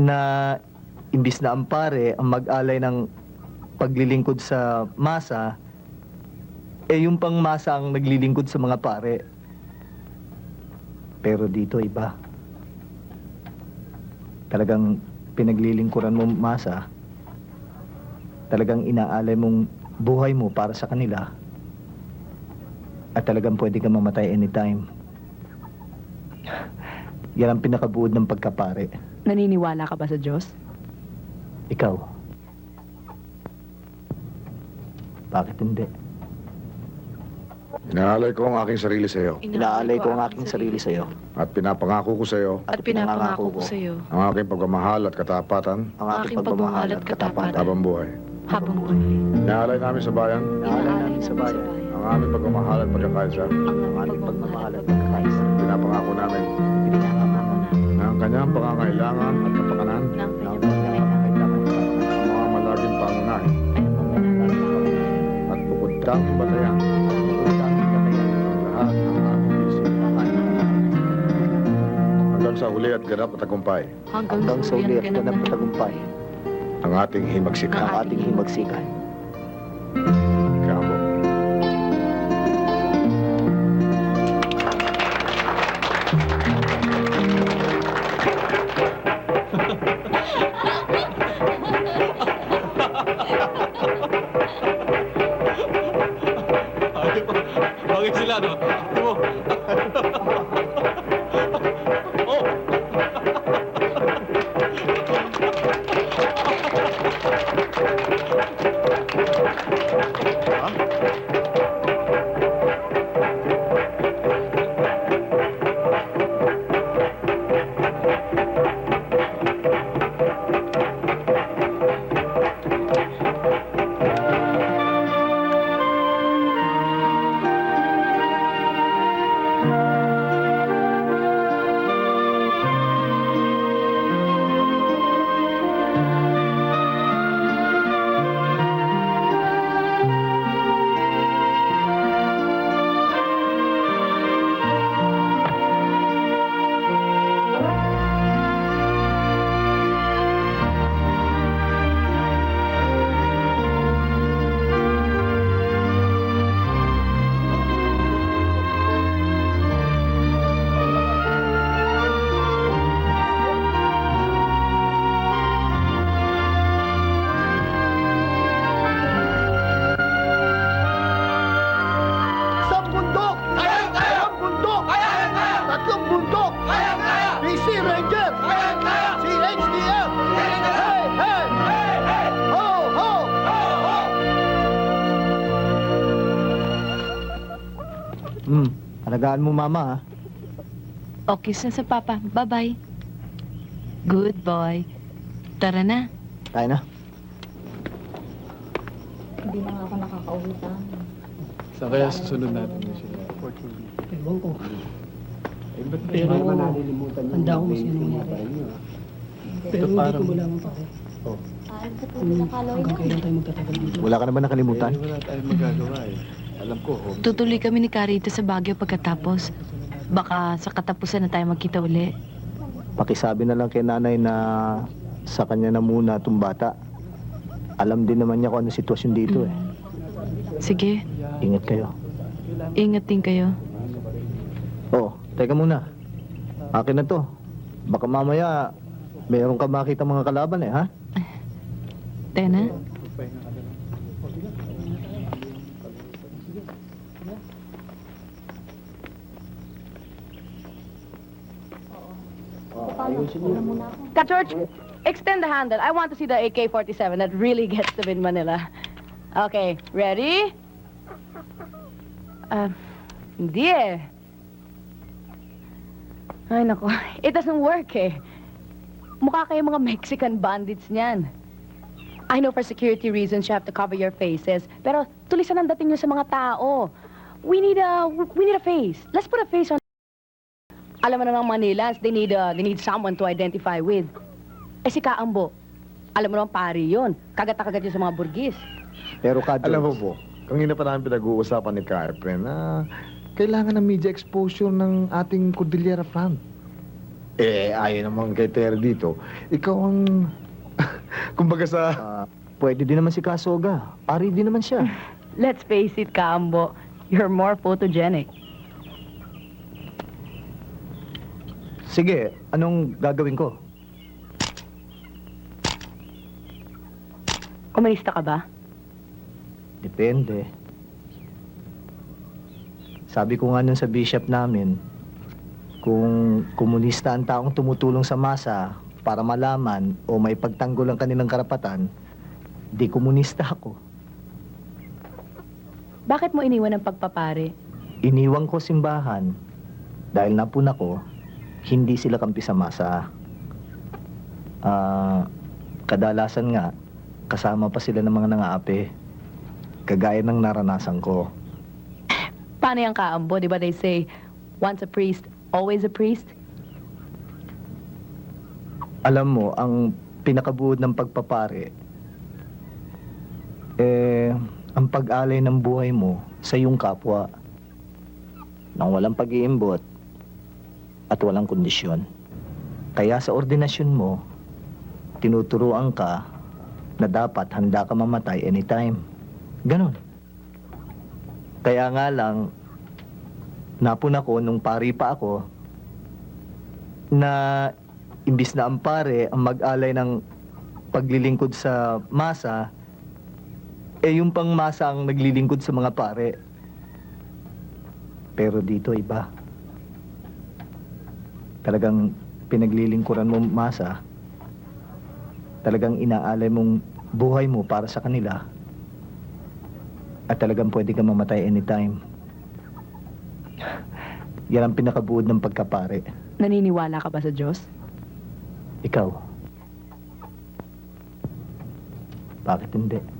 na imbis na ang pare ang mag-alay ng paglilingkod sa masa, eh yung pang masa ang naglilingkod sa mga pare. Pero dito iba. Talagang pinaglilingkuran mo masa, talagang inaalay mong buhay mo para sa kanila. At talagang pwede ka mamatay anytime. Yan ang pinakabuod ng pagkapare. Naniniwala ka ba sa Diyos? Ikaw. Bakit hindi? Inaalay ko ang aking sarili sa iyo Inaalay ko ang aking sarili sa iyo. at pinapangako ko sa iyo At pinapangako ko sa iyo ang aking pagmamahal at katapatan Ang aking pagmamahal at katapatan. habang buhay. habang buhay. Inaalay namin sa bayan Inaalay namin sa bayan. ang aming pagmamahal at pagkakaisa. Ang aming pagmamahal at kanyang pangangailangan at kapakanan ang mga malaging pangunahin at bukod tanging batayan ang lahat ng aming isip hanggang sa huli at ganap at tagumpay Hanggang sa uli at ganap na tagumpay. ang ating himagsikan. Ang ating himagsikan. Bakit sila, Alagaan mo mama ha. Okay na sa Papa. Bye-bye. Good boy. Tara na. Tayo na. Saan kaya susunod natin na sila? Ewan ko. Eh, ba't Pero handa ako mas yun. Pero hindi ko malaman pa ako. Oh. Hanggang kailan tayo magtatagal dito. Wala ka naman nakalimutan? Eh, wala tayong magagawa eh. Alam ko, oh. Tutuloy kami ni Carito sa Baguio pagkatapos. Baka sa katapusan na tayo magkita uli. Pakisabi na lang kay nanay na sa kanya na muna itong bata. Alam din naman niya kung ano sitwasyon dito eh. Sige, Ingat kayo. ingat din kayo. Oh, teka muna. Akin na to. Baka mamaya meron ka makita mga kalaban eh, ha? Tena? Ka-George, extend the handle. I want to see the AK-47 that really gets them in Manila. Okay, ready? Uh, hindi eh. Ay, nako. It doesn't work eh. Mukha kayo mga Mexican bandits niyan. I know for security reasons you have to cover your faces, pero tulisan ang dating nyo sa mga tao. We need a we need a face. Let's put a face on alam mo namang Manilans, they need, uh, they need someone to identify with. Eh si Kaambo, alam mo naman pari yun. Kagat-kagat yun sa mga burgis. Pero ka, Alam mo po, kanina pa namin pinag-uusapan ni Ka Efren na kailangan ng media exposure ng ating Cordillera Front. Eh, ayaw naman kay Terry dito. Ikaw ang... Kumbaga sa... Ah, pwede din naman si Kasoga. Pari din naman siya. Let's face it, Kaambo. You're more photogenic. Sige, anong gagawin ko? Komunista ka ba? Depende. Sabi ko nga nun sa bishop namin, kung komunista ang taong tumutulong sa masa para malaman o may pagtanggol ang kanilang karapatan, di komunista ako. Bakit mo iniwan ang pagpapare? Iniwang ko simbahan dahil napuna ko, hindi sila kampi sa masa. Ah, kadalasan nga, kasama pa sila ng mga nangaapi. Kagaya ng naranasan ko. Paano yung Kaambo? Di ba they say, once a priest, always a priest? Alam mo, ang pinakabuod ng pagpapare, eh, ang pag-alay ng buhay mo sa iyong kapwa nang walang pag-iimbot at walang kondisyon. Kaya sa ordinasyon mo, tinuturuan ka na dapat handa ka mamatay anytime. Ganon. Kaya nga lang, napuna ko nung pari pa ako na imbis na ang pare ang mag-alay ng paglilingkod sa masa, eh yung pang masa ang naglilingkod sa mga pare. Pero dito iba. Talagang pinaglilingkuran mo masa. Talagang inaalay mong buhay mo para sa kanila. At talagang pwede ka mamatay anytime. Yan ang pinakabuod ng pagkapare. Naniniwala ka ba sa Diyos? Ikaw. Bakit hindi?